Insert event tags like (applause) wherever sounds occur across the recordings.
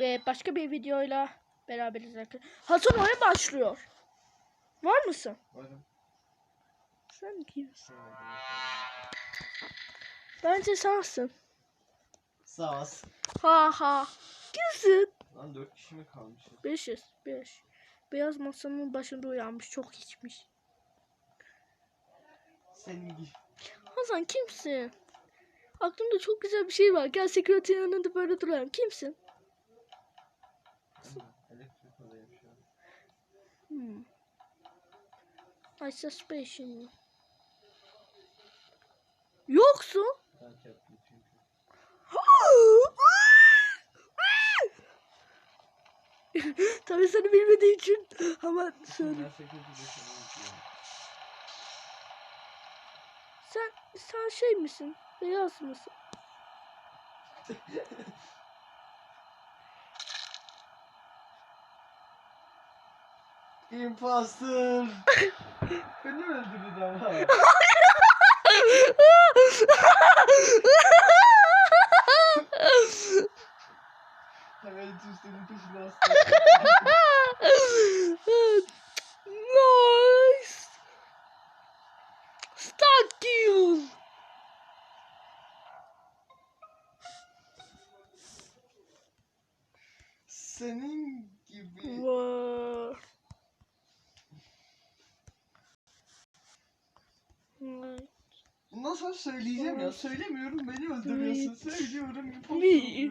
Ve başka bir videoyla beraberiz arkadaşlar. Hasan oyun başlıyor. Var mısın? Varım. Sen kimsin? Bence sensin. Sağ ol. Ha ha. Kimsin? Lan dört kişi mi kalmışız? 500. 5. Beyaz masanın başında uyanmış. Çok içmiş. Senin gibi. Hasan kimsin? Aklımda çok güzel bir şey var. Gel sekreterin yanında böyle duralım. Kimsin? Elektrik olayım şu. Hmm. I suspicion. Yoksun. (laughs) Yaptım çünkü. Tabii seni bilmediği için ama söyle. Sen sen şey misin? Beyaz mısın? (laughs) Imposter. (laughs) Beni mi öldürdün ama? (laughs) Hemen üstünün peşine astım. (laughs) nice. Stuck you. Senin gibi. Wow. Nice. Bundan sonra söyleyeceğim ya. Söylemiyorum beni öldürüyorsun. Söylüyorum imposter.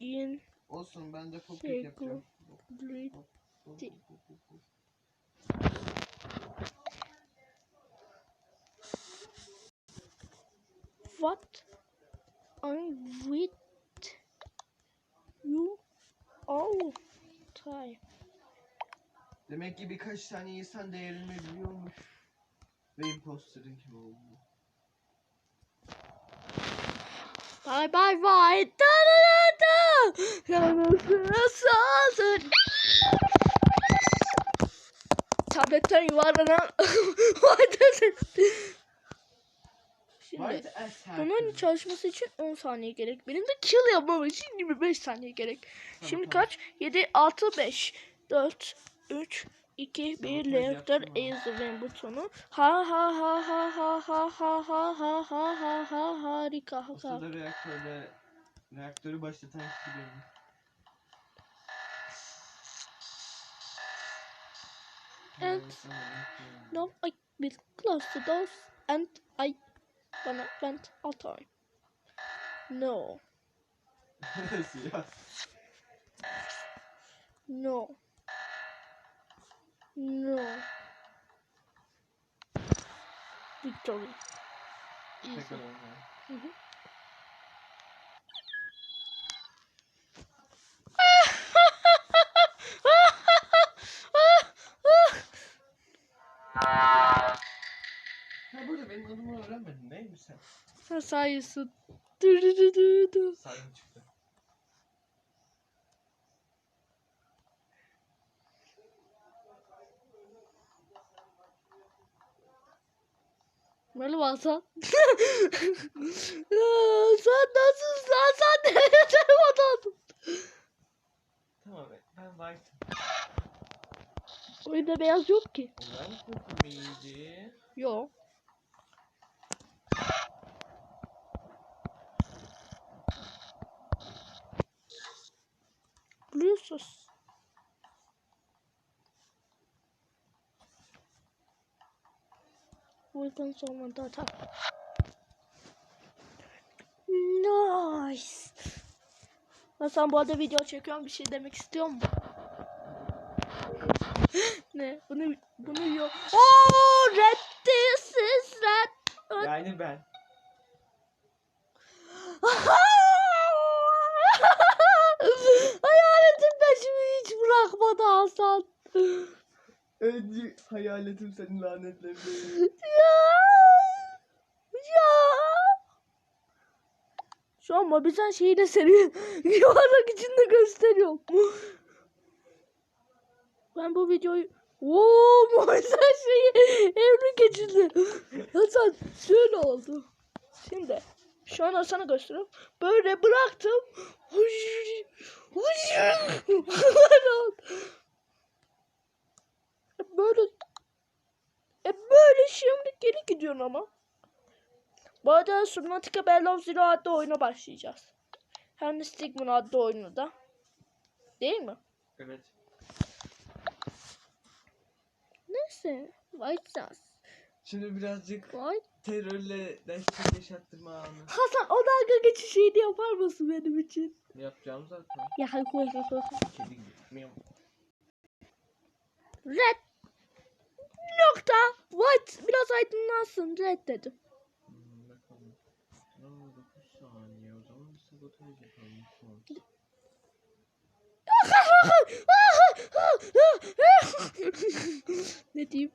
In Olsun ben de Şey, popik yapacağım. What? I'm with you all time. Demek ki birkaç tane insan değerini biliyormuş. Ve imposterın kim olduğunu. Bye bye bye. Da da da da. Tabletten yuvarlanan (laughs) White Şimdi White as hell bunun çalışması için 10 saniye gerek. Benim de kill yapmam için 25 saniye gerek. Şimdi kaç? 7, 6, 5, 4, 3, 2, 1, Sabotaj reaktör yaptım ama. is the win butonu. Ha ha ha ha ha ha ha ha ha ha ha ha harika sırada reaktörle reaktörü başlatan kişi benim. Evet. No, I will close the doors and I gonna vent all time. No, no, no. Victory. Easy. Hı hı. Burada benim adımı öğrenmedin mi sen? Sen sayısın. Du Böyle Hasan. (laughs) Hasan nasılsın? Hasan nereden vatan? Tamam ben varsın. Oyunda beyaz yok ki. Ben miydi? Yok. Blue. Uygun sonunda tak. Nice. Hasan bu arada video çekiyorum bir şey demek istiyor mu? (gasps) ne? Bunu bunu yok. Oo, red this is red. Yani ben. (laughs) Hayaletin peşimi hiç bırakmadı Hasan. Önce hayaletim seni lanetledim. Ya. Ya. Şu an Mobizan şeyi de seni (laughs) yuvarlak içinde gösteriyorum. Ben bu videoyu Oo, (laughs) Mobizan şeyi evri geçirdi. Hasan şöyle oldu. Şimdi Şu an sana gösteriyorum. Böyle bıraktım. Huş, huş. (laughs) böyle e böyle şimdi geri gidiyorsun ama. Bu arada Subnautica Below Zero adlı oyuna başlayacağız. Hem de Stigman adlı oyunu da. Değil mi? Evet. Neyse. White Sauce. Şimdi birazcık White. terörle destek yaşattırma anı. Hasan o dalga geçişini yapar mısın benim için? Yapacağım zaten. Ya hadi koy koy koy. Kedi gibi. Miyav. Red. Nokta. White. Biraz aydınlansın. Red dedim. Bakalım. Aa, 9 saniye. O zaman bir (laughs) sabotaj yapalım. Tamam. ne diyeyim?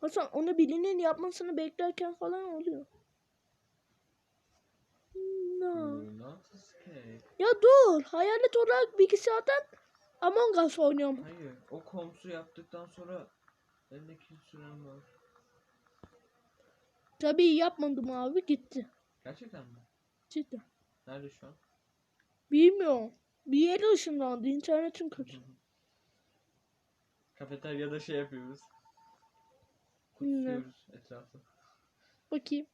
Hasan onu birinin yapmasını beklerken falan oluyor. No. Hmm, escape. Ya dur. Hayalet olarak bilgisayardan Among Us oynuyorum. Hayır. O komsu yaptıktan sonra elindeki süren var. Tabii yapmadım abi gitti. Gerçekten mi? Cidden. Nerede şu an? Bilmiyorum. Bir yere ışınlandı. internetin (laughs) kötü. Kafeteryada şey yapıyoruz. Ne? Kutsuyoruz etrafı. Bakayım.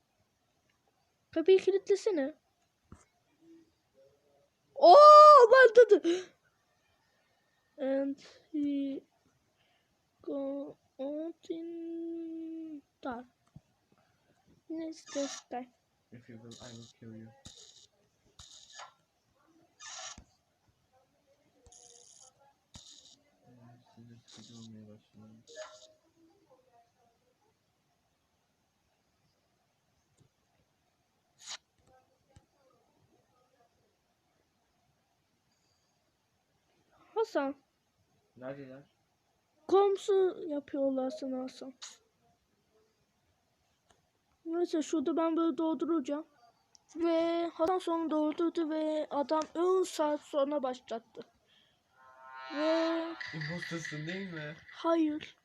Kapıyı kilitlesene. Oo ben dedi. And he got in dark. Next this guy. If you will, I will kill you. Sinir sıkıcı olmaya başladı. Hasan. Neredeler? Komşu yapıyorlar sana Hasan. Neyse şurada ben böyle dolduracağım. Ve Hasan sonra doldurdu ve adam 10 saat sonra başlattı. Ve Impostasın değil mi? hayır.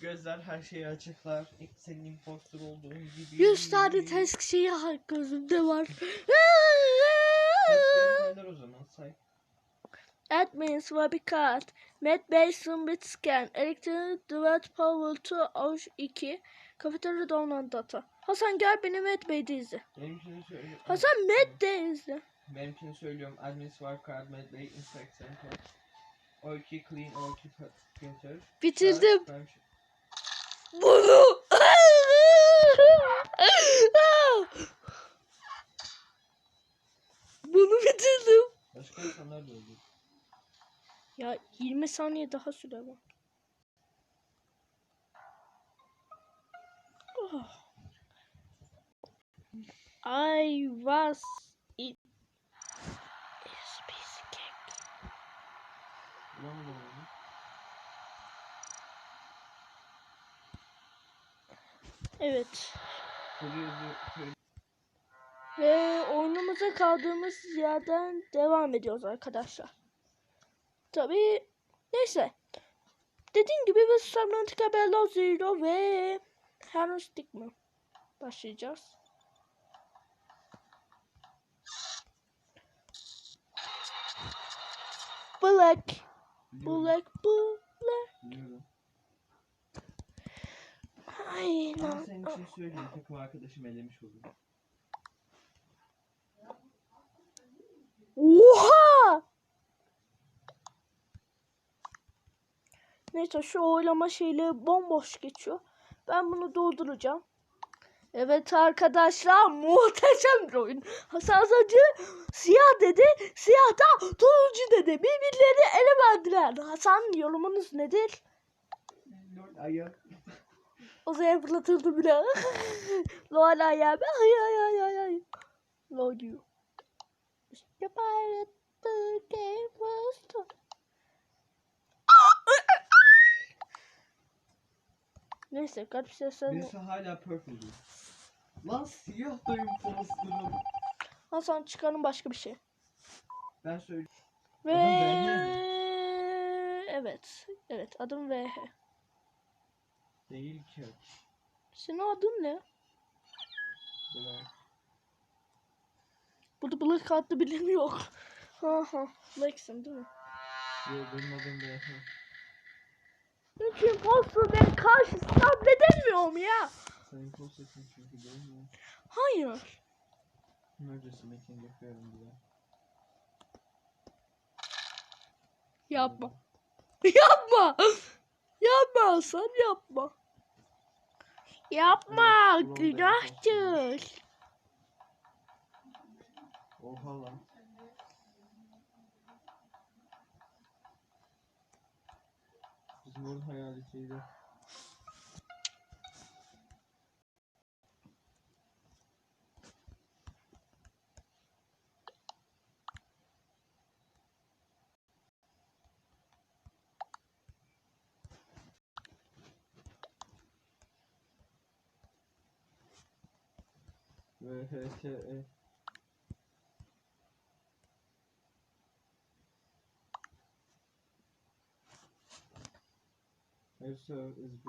Gözler her şeyi açıklar. İlk senin impostor olduğun gibi. 100 tane test şeyi gözümde var. Testleri neler o zaman say. Admins will be cut. Met Basin bit scan. Electronic Duet Power to Auş 2. Kafeterya download data. Hasan gel beni Met Bey'de izle. Benimkini söyle. Hasan Met'te izle. Benimkini söylüyorum. Admins var, card, medley, insect center. O2 clean, O2 filter. Bitirdim. Bunu. (laughs) Bunu bitirdim. Başka insanlar da oldu. Ya 20 saniye daha süre var. Oh. I was space game. Ulan ne oldu? Evet. Ve oyunumuza kaldığımız yerden devam ediyoruz arkadaşlar. Tabii neyse. Dediğim gibi biz Subnautica Below Zero ve Henry Stickman başlayacağız. Black, black, black. Aynen. Ama senin için söyleyeyim. Takım arkadaşım elemiş olur. Oha! Neyse şu oylama şeyleri bomboş geçiyor. Ben bunu dolduracağım. Evet arkadaşlar muhteşem bir oyun. Hasan önce siyah dedi. Siyah da turuncu dedi. Birbirlerini ele verdiler. Hasan yorumunuz nedir? Lord Aya. Uzaya fırlatıldı bile. (laughs) Lol ayağı. Ay ay ay ay ay. Lol you. Pirate the game was Neyse garip sesler... Birisi hala purple diyor. Lan siyah dayım posterım. Lan sonra çıkarın başka bir şey. Ben söyleyeyim. Ve... Evet. Evet adım VH. Değil ki. Senin adın ne? Bırak. Burada bırak kartlı bilim yok. Ha ha. Lex'in değil mi? Yok benim adım VH. Çünkü imposter ben karşısında halledemiyorum ya. Sen impostersin çünkü değil mi? Hayır. Emergency making yapıyorum diye. Yapma. yapma. Yapma Hasan yapma. Yapma. Evet, Günahtır. Oha lan. Onun hayaletiydi. VHTE Elsa is.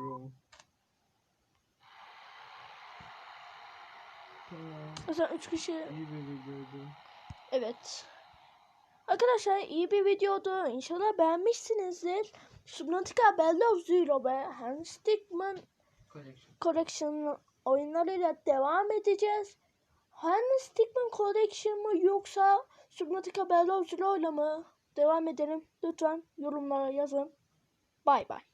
Tamam. Mesela üç kişi. İyi bir videoydu. Evet. Arkadaşlar iyi bir videodu. İnşallah beğenmişsinizdir. Subnautica Bell of Zero ve Hans Stickman Collection. Collection oyunlarıyla devam edeceğiz. Hans Stickman Collection mı yoksa Subnautica Bell of Zero ile mı devam edelim? Lütfen yorumlara yazın. Bay bay.